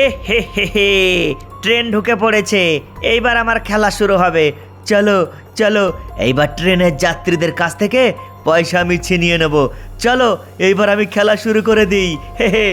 এ হে হে হে train ঢুকে পড়েছে। এইবার আমার খেলা শুরু হবে। চলো চলো এইবার ট্রেনের যাত্রীদের কাছ থেকে পয়সা আমি ছিনিয়ে নেব। চলো এইবার আমি খেলা শুরু করে দিই। হে হে।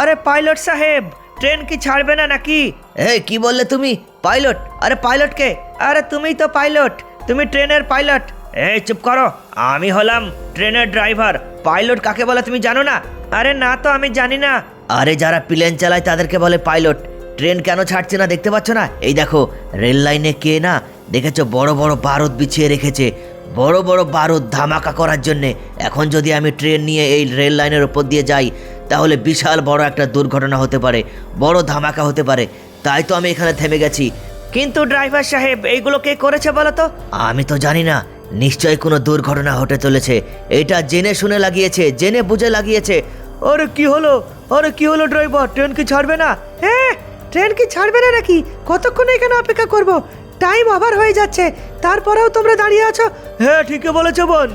আরে পাইলট সাহেব ট্রেন কি ছাড়বে না নাকি? এই কি বললে তুমি? পাইলট? আরে পাইলট কে? আরে তুমি তো পাইলট তুমি ট্রেনের পাইলট। এই চুপ করো আমি হলাম ট্রেনের ড্রাইভার। পাইলট কাকে বলে তুমি জানো না? আরে না তো আমি জানি না। আরে যারা প্লেন চালায় তাদেরকে বলে পাইলট, ট্রেন কেন ছাড়ছে না দেখতে পাচ্ছ না? এই দেখো, রেল লাইনে কে না দেখেছ বড় বড় বারুদ বিছিয়ে রেখেছে, বড় বড় বারুদ ধামাকা করার জন্যে। এখন যদি আমি ট্রেন নিয়ে এই রেল লাইনের উপর দিয়ে যাই, তাহলে বিশাল বড় একটা দুর্ঘটনা হতে পারে, বড় ধামাকা হতে পারে। তাই তো আমি এখানে থেমে গেছি। কিন্তু ড্রাইভার সাহেব, এইগুলো কে করেছে বলো তো? আমি তো জানি না, নিশ্চয়ই কোনো দুর্ঘটনা হতে চলেছে। এটা জেনে শুনে লাগিয়েছে, জেনে বুঝে লাগিয়েছে। আরে কি হলো? আরে কি হলো ড্রাইভার ট্রেন কি ছাড়বে না? হ্যাঁ ট্রেন কি ছাড়বে না নাকি? কতক্ষণ এখানে অপেক্ষা করব? টাইম ওভার হয়ে যাচ্ছে। তারপরেও তোমরা দাঁড়িয়ে আছো? হ্যাঁ ঠিকই বলেছ বোন।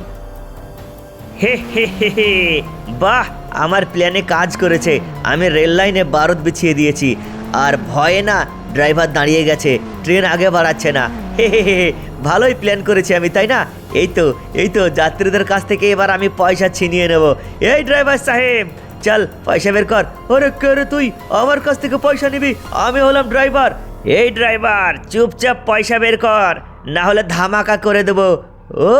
হে হে হে হে। বাহ আমার প্ল্যানে কাজ করেছে। আমি রেল লাইনে বারুদ বিছিয়ে দিয়েছি। আর ভয়ে না ড্রাইভার দাঁড়িয়ে গেছে। ট্রেন আগে বাড়াচ্ছে না। ভালোই প্ল্যান করেছি আমি, তাই না? এই তো এই তো, যাত্রীদের কাছ থেকে এবার আমি পয়সা ছিনিয়ে নেব। এই ড্রাইভার সাহেব, চল, পয়সা বের কর। ওরে কে রে তুই? আমার কাছ থেকে পয়সা নিবি, আমি হলাম ড্রাইভার এই ড্রাইভার চুপচাপ পয়সা বের কর, না হলে ধামাকা করে দেবো। ও,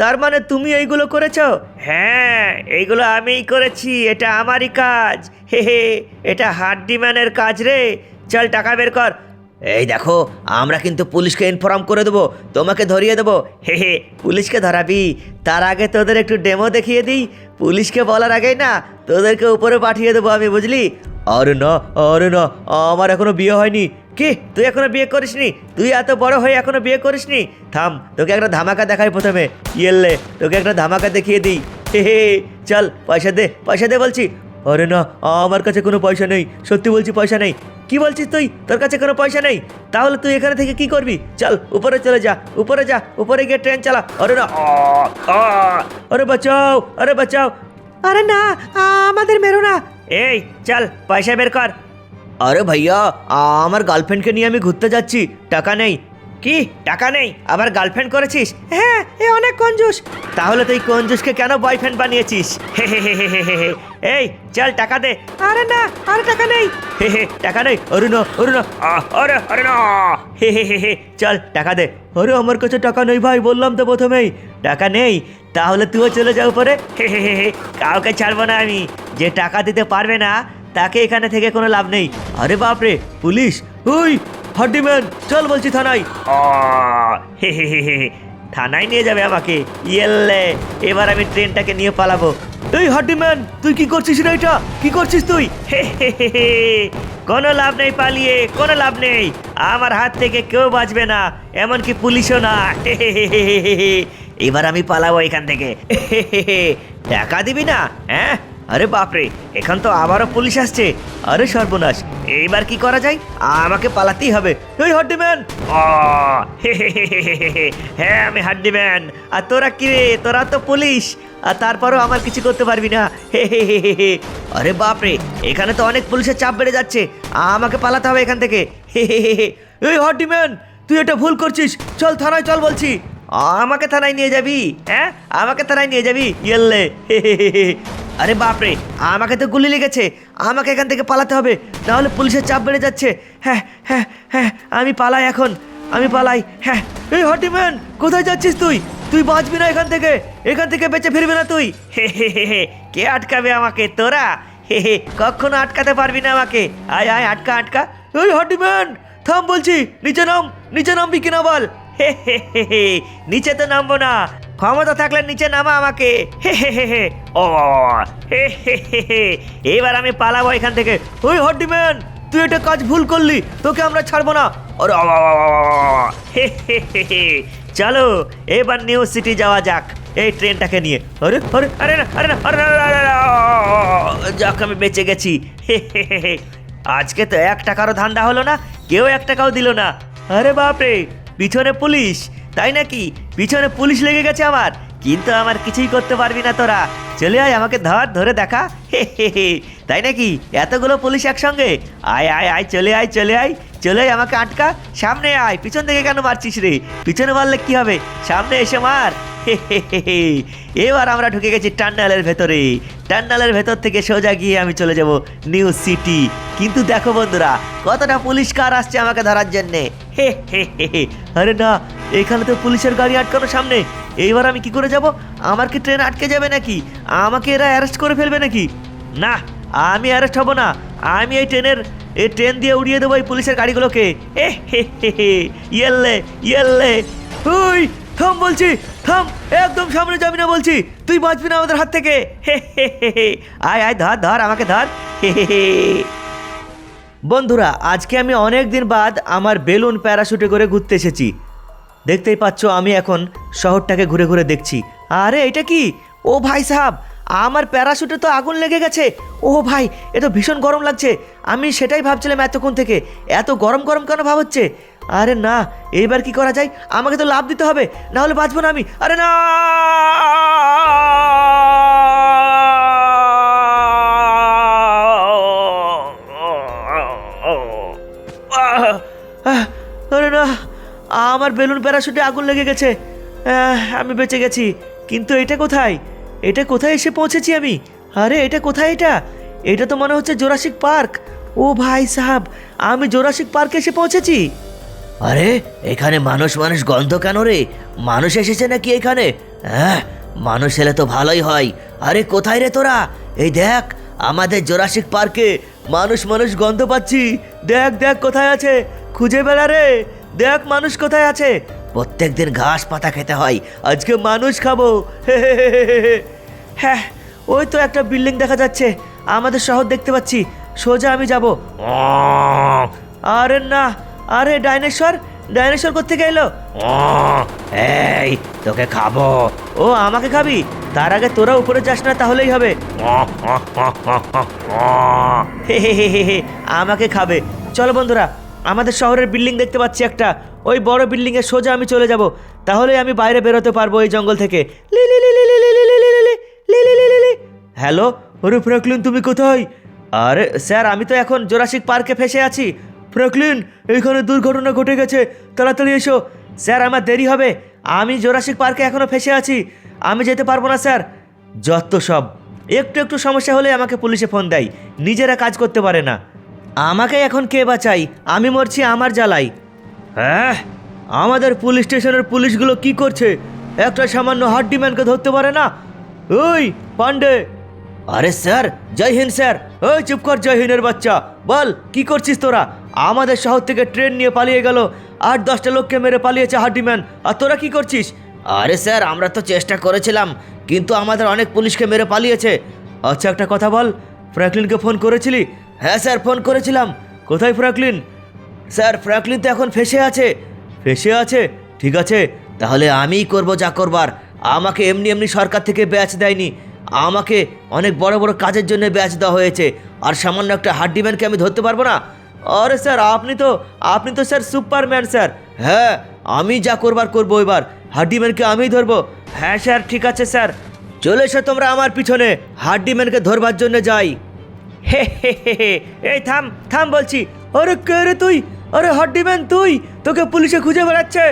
তার মানে তুমি এইগুলো করেছ? হ্যাঁ এইগুলো আমিই করেছি, এটা আমারই কাজ। হে হে, এটা হাড্ডিম্যানের কাজ রে। চল, টাকা বের কর। এই দেখো, আমরা কিন্তু পুলিশকে ইনফর্ম করে দেবো, তোমাকে ধরিয়ে দেবো। হে হে, পুলিশকে ধরাবি? তার আগে তোদের একটু ডেমো দেখিয়ে দিই। পুলিশকে বলার আগেই না, তোদেরকে উপরে পাঠিয়ে দেবো আমি, বুঝলি? আরে না আরে না আমার এখনও বিয়ে হয়নি। কি, তুই এখনও বিয়ে করিসনি? তুই এত বড় হয়ে এখনও বিয়ে করিসনি? থাম, তোকে একটা ধামাকা দেখাই প্রথমে। ইয়েললে তোকে একটা ধামাকা দেখিয়ে দিই। হে হে, চল, পয়সা দে পয়সা দে বলছি। আরে না আমার কাছে কোনো পয়সা নেই। সত্যি বলছি পয়সা নেই। কি বলছিস তুই? তোর কাছে কোনো পয়সা নেই? তাহলে তুই এখানে থেকে কি করবি? চল উপরে চলে যা উপরে যা উপরে গিয়ে ট্রেন চালা। আরে না আরে বাঁচাও আরে বাঁচাও। আরে না আমাদের মেরো না। এই চল পয়সা বের কর। আরে ভাইয়া আমার গার্লফ্রেন্ডকে নিয়ে আমি ঘুরতে যাচ্ছি। টাকা নেই। কি? টাকা নেই? আবার গার্লফ্রেন্ড করেছিস? হ্যাঁ এ অনেক কঞ্জুস। তাহলে তুই কঞ্জুসকে কেন বয়ফ্রেন্ড বানিয়েছিস? হে হে হে হে হে। এই চল টাকা দে আরে না আর টাকা নেই হে হে টাকা নেই আরে না আরে আরে না হে হে হে হে চল টাকা দে আরে আমার কাছে টাকা নেই ভাই বললাম তো প্রথমেই টাকা নেই তাহলে তুইও চলে যাও পরে হে হে হে কাউকে ছাড়বো না আমি যে টাকা দিতে পারবে না তাকে এখানে থেকে কোনো লাভ নেই আরে বাপরে পুলিশ ওই হাড্ডিম্যান চল বলছি থানায় হে হে হে হে হে। থানায় নিয়ে যাবে আমাকে ইয়েল্লে এবার আমি ট্রেনটাকে নিয়ে পালাবো এই হাড্ডিম্যান তুই কি করছিস রে এটা কি করছিস তুই। কোনো লাভ নেই পালিয়ে, কোনো লাভ নেই আমার হাত থেকে কেউ বাঁচবে না, এমনকি পুলিশও না। এবার আমি পালাবো এখান থেকে। টাকা দিবি না হ্যাঁ আরে বাপরে এখন তো আবারও পুলিশ আসছে আরে সর্বনাশ এইবার কি করা যায় আমাকে পালাতেই হবে এই হাড্ডিম্যান হ্যাঁ আমি হাড্ডিম্যান আর তোরা কি রে তোরা তো পুলিশ আর তারপরও আমার কিছু করতে পারবি না হে। আরে বাপরে এখানে তো অনেক পুলিশের চাপ বেড়ে যাচ্ছে আমাকে পালাতে হবে এখান থেকে হে হে হে। এই তুই এটা ভুল করছিস চল থানায় চল বলছি আমাকে থানায় নিয়ে যাবি হ্যাঁ আমাকে থানায় নিয়ে যাবি। আরে বাপরে, আমাকে তো গুলি লেগেছে। আমাকে এখান থেকে পালাতে হবে, নাহলে পুলিশের চাপ বেড়ে যাচ্ছে। হ্যাঁ হ্যাঁ হ্যাঁ আমি পালাই এখন, আমি পালাই। হ্যাঁ এই হটিম্যান, কোথায় যাচ্ছিস তুই? তুই বাঁচবি না এখান থেকে এখান থেকে বেঁচে ফিরবি না তুই। হে হে হে কে আটকাবে আমাকে তোরা? হে হে, কখনো আটকাতে পারবি না আমাকে। আয় আয়, আটকা আটকা। এই হটিম্যান, থাম বলছি, নিচে নাম, নিচে নামবি কিনা বল। হে হে হে হে, নিচে তো নামবো না। ক্ষমতা থাকলে নিচে নামা আমাকে হে হে হে হে ও হে হে হে এবার আমি পালাবো এখান থেকে ওই হড্ডিম্যান তুই এটা কাজ ভুল করলি তোকে আমরা ছাড়বো না ওরে। হে হে হে চলো এবার নিউ সিটি যাওয়া যাক এই ট্রেনটাকে নিয়ে আরে আরে আরে না আরে না আরে না, যাক আমি বেঁচে গেছি হে হে হে। আজকে তো এক টাকারও ধান্দা হলো না কেউ এক টাকাও দিল না আরে বাপরে পিছনে পুলিশ তাই নাকি? পিছনে পুলিশ লেগে গেছে আমার কিন্তু আমার কিছুই করতে পারবি না তোরা। চলে আয় আমাকে ধর, ধরে দেখা। হে হে হে। তাই নাকি? এতগুলো পুলিশ একসঙ্গে? আয় আয় আয়, চলে আয় চলে আয়। চলে আয় আমাকে আটকা। সামনে আয়। পিছন থেকে কেন মারছিস রে? পিছনে মারলে কি হবে? সামনে এসে মার। এবার আমরা ঢুকে গেছি টান্নালের ভেতরে। টান্নালের ভেতর থেকে সোজা গিয়ে আমি চলে যাব নিউ সিটি। কিন্তু দেখো বন্ধুরা, কতটা পুলিশ কার আসছে আমাকে ধরার জন্যে। হে হে হে। আরে না এখানে তো পুলিশের গাড়ি আটকানো সামনে। এইবার আমি কি করে যাব? আমার কি ট্রেন আটকে যাবে নাকি? আমাকে এরা অ্যারেস্ট করে ফেলবে নাকি? না, আমি অ্যারেস্ট হব না। আমি এই ট্রেনের, এই ট্রেন দিয়ে উড়িয়ে দেবো এই পুলিশের গাড়িগুলোকে। এ, হে হে হে, ইয়েল্লে ইয়েল্লে। ওই থাম বলছি, থাম, একদম সামনে যাবি না বলছি। তুই বাঁচবি না আমাদের হাত থেকে। হে হে আয় আয়, ধর ধর, আমাকে ধর। হে হে। বন্ধুরা, আজকে আমি অনেক দিন বাদ আমার বেলুন প্যারাশুটে করে ঘুরতে এসেছি। দেখতেই পাচ্ছ আমি এখন শহরটাকে ঘুরে ঘুরে দেখছি আরে এটা কি ও ভাই সাহাব আমার প্যারাশুটে তো আগুন লেগে গেছে ও ভাই এ তো ভীষণ গরম লাগছে আমি সেটাই ভাবছিলাম এতক্ষণ থেকে এত গরম গরম কেন ভাব হচ্ছে আরে না এইবার কি করা যায় আমাকে তো লাভ দিতে হবে না হলে বাঁচবো না আমি আরে না আরে না আমার বেলুন প্যারাশুটে আগুন লেগে গেছে। আমি বেঁচে গেছি। কিন্তু এটা কোথায়? এটা কোথায় এসে পৌঁছেছি আমি? আরে, এটা কোথায় এটা? এটা তো মনে হচ্ছে জোরাসিক পার্ক। ও ভাই সাহাব, আমি জোরাসিক পার্কে এসে পৌঁছেছি। আরে, এখানে মানুষ মানুষ গন্ধ কেন রে? মানুষ এসেছে নাকি এখানে? হ্যাঁ মানুষ এলে তো ভালোই হয়। আরে, কোথায় রে তোরা? এই দেখ, আমাদের জোরাসিক পার্কে মানুষ মানুষ গন্ধ পাচ্ছি। দেখ দেখ, কোথায় আছে? খুঁজে বেড়া রে। দেখ মানুষ কোথায় আছে। প্রত্যেক দিন ঘাস পাতা খেতে হয়। আজকে মানুষ খাব। হ্যাঁ ওই তো একটা বিল্ডিং দেখা যাচ্ছে। আমাদের শহর দেখতে পাচ্ছি। সোজা আমি যাব। আরে না, আরে ডাইনোসর ডাইনোসর কোথেকে এলো? এই, তোকে খাব। ও, আমাকে খাবি? তার আগে তোরা উপরে যাস না, তাহলেই হবে। আমাকে খাবে। চলো বন্ধুরা আমাদের শহরের বিল্ডিং দেখতে পাচ্ছি একটা ওই বড় বিল্ডিংয়ে সোজা আমি চলে যাব তাহলে আমি বাইরে বেরোতে পারব এই জঙ্গল থেকে হ্যালো ওরে ফ্রাকলিন তুমি কোথায় আরে স্যার আমি তো এখন জোরাসিক পার্কে ফেসে আছি ফ্রাকলিন এইখানে দুর্ঘটনা ঘটে গেছে তাড়াতাড়ি এসো স্যার আমার দেরি হবে আমি জোরাসিক পার্কে এখনও ফেসে আছি আমি যেতে পারব না স্যার যত সব একটু একটু সমস্যা হলে আমাকে পুলিশে ফোন দেয় নিজেরা কাজ করতে পারে না আমাকে এখন কে বাঁচাই আমি মরছি আমার জ্বালাই হ্যাঁ? আমাদের পুলিশ স্টেশনের পুলিশগুলো কি করছে? একটা সামান্য হাড্ডিম্যানকে ধরতে পারে না? ওই পান্ডে আরে স্যার জয় হিন্দ স্যার। ওই চুপ কর জয় হিন্দের বাচ্চা। বল কি করছিস তোরা? আমাদের শহর থেকে ট্রেন নিয়ে পালিয়ে গেল। আট দশটা লোককে মেরে পালিয়েছে হাড্ডিম্যান আর তোরা কি করছিস? আরে স্যার আমরা তো চেষ্টা করেছিলাম কিন্তু আমাদের অনেক পুলিশকে মেরে পালিয়েছে। আচ্ছা একটা কথা বল। ফ্র্যাঙ্কলিনকে ফোন করেছিলি? হ্যাঁ স্যার, ফোন করেছিলাম। কোথায় ফ্র্যাঙ্কলিন স্যার ফ্র্যাঙ্কলিন তো এখন ফেসে আছে। ফেসে আছে? ঠিক আছে। তাহলে আমিই করব যা করবার। আমাকে এমনি এমনি সরকার থেকে ব্যাচ দেয়নি। আমাকে অনেক বড় বড় কাজের জন্য ব্যাচ দেওয়া হয়েছে। আর সামান্য একটা হাড্ডিম্যানকে আমি ধরতে পারব না? আরে স্যার, আপনি তো আপনি তো স্যার সুপারম্যান স্যার। হ্যাঁ আমি যা করবার করব এবার। হাড্ডিম্যানকে আমিই ধরবো। হ্যাঁ স্যার, ঠিক আছে স্যার। চলে এসো তোমরা আমার পিছনে। হাড্ডিম্যানকে ধরবার জন্য যাই। হে হে হে এই থাম থাম বলছি। আরে কে রে তুই? আরে হড্ডিম্যান তুই? তোকে পুলিশে খুঁজে বেড়াচ্ছে।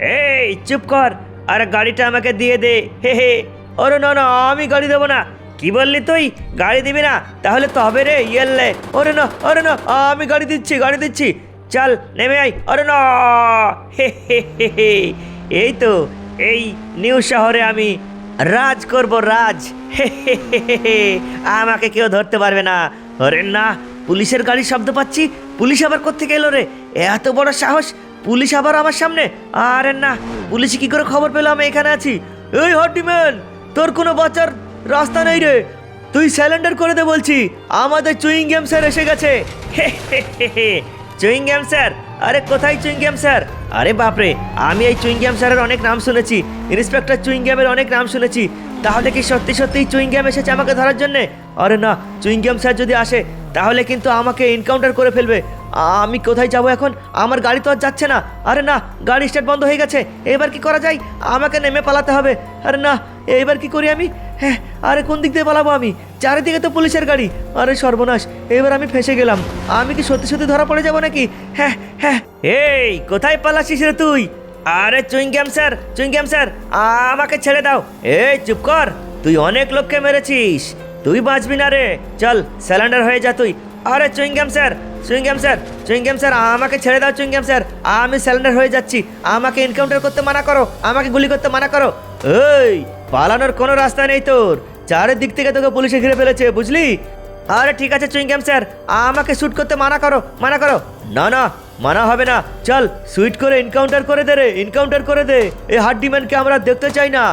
এই, চুপ কর। আরে গাড়িটা আমাকে দিয়ে দে। হে হে। আরে না না, আমি গাড়ি দেবো না। কি বললি তুই? গাড়ি দিবি না? তাহলে তো হবে রে ইয়েললে আরে না আরে না, আমি গাড়ি দিচ্ছি গাড়ি দিচ্ছি। চল, নেমে আই আরে না। হে হে হে। এই তো, এই নিউ শহরে আমি রাজ করব, রাজ। আমাকে কেউ ধরতে পারবে না। আরে না, পুলিশের গাড়ির শব্দ পাচ্ছি। পুলিশ আবার কোত্থেকে এলো রে? এত বড় সাহস। পুলিশ আবার আমার সামনে? আরে না, পুলিশ কি করে খবর পেল আমি এখানে আছি? এই হটিম্যান তোর কোনো বাচ্চার রাস্তা নেই রে। তুই স্যালেন্ডার করে দে বলছি। আমাদের চুইং গেম স্যার এসে গেছে। চুইং গেম স্যার আরে, কোথায় চুইং গেম স্যার? আরে বাপরে, আমি এই চুইং গেম স্যারের অনেক নাম শুনেছি। ইন্সপেক্টর চুইং গেমের অনেক নাম শুনেছি। তাহলে কি সত্যি সত্যি চুইং গেম এসেছে আমাকে ধরার জন্যে? আরে না চুইং গেম স্যার যদি আসে, তাহলে কিন্তু আমাকে এনকাউন্টার করে ফেলবে। আমি কোথায় যাব এখন? আমার গাড়ি তো আর যাচ্ছে না। আরে না, গাড়ি স্টার্ট বন্ধ হয়ে গেছে। এবার কি করা যায়? আমাকে নেমে পালাতে হবে। আরে না এইবার কি করি আমি? হ্যাঁ আরে কোন দিক দিয়ে পালাবো আমি? চারিদিকে তো পুলিশের গাড়ি। আরে সর্বনাশ এবার আমি ফেসে গেলাম। আমি কি সত্যি সত্যি ধরা পড়ে যাব নাকি? হ্যাঁ হ্যাঁ। এই, কোথায় পালাচ্ছিস রে তুই? আরে চুইংগ্যাম স্যার চুইংগ্যাম স্যার আমাকে ছেড়ে দাও। এই, চুপ কর। তুই অনেক লোককে মেরেছিস। তুই বাঁচবি না রে। চল, স্যালেন্ডার হয়ে যা তুই। আরে chewing gum sir chewing gum sir chewing gum sir আমাকে ছেড়ে দাও চুইংগ্যাম স্যার। আমি স্যালেন্ডার হয়ে যাচ্ছি। আমাকে এনকাউন্টার করতে মানা করো। আমাকে গুলি করতে মানা করো। এই পালানোর কোনো রাস্তা নেই তোর। চারিদিক থেকে তোকে পুলিশে ঘিরে ফেলেছে, বুঝলি? আরে ঠিক আছে চুইংগ্যাম স্যার, আমাকে শ্যুট করতে মানা করো মানা করো। না না, মানা হবে না। চল সুইট করে এনকাউন্টার করে দে রে এনকাউন্টার করে দে। এই হার্ডিম্যানকে আমরা দেখতে চাই না।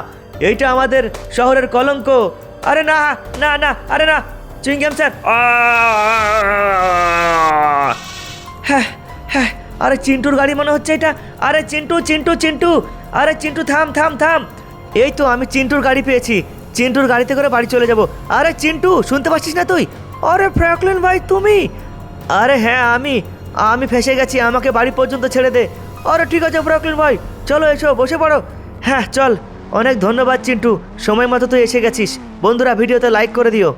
এইটা আমাদের শহরের কলঙ্ক। আরে না না না, আরে না চুইংগ্যাম স্যার। হ্যাঁ হ্যাঁ আরে চিন্টুর গাড়ি মনে হচ্ছে এটা। আরে চিন্টু চিন্টু চিন্টু, আরে চিন্টু, থাম থাম থাম। এই তো আমি চিন্টুর গাড়ি পেয়েছি। চিন্টুর গাড়িতে করে বাড়ি চলে যাব। আরে চিন্টু, শুনতে পাচ্ছিস না তুই? আরে ফ্র্যাঙ্কলিন ভাই, তুমি? আরে হ্যাঁ আমি। আমি ফেসে গেছি, আমাকে বাড়ি পর্যন্ত ছেড়ে দে। আরে ঠিক আছে ফ্র্যাঙ্কলিন ভাই, চলো এসো, বসে পড়ো। হ্যাঁ চল। অনেক ধন্যবাদ চিন্টু, সময় মতো তুই এসে গেছিস। বন্ধুরা, ভিডিওতে লাইক করে দিও।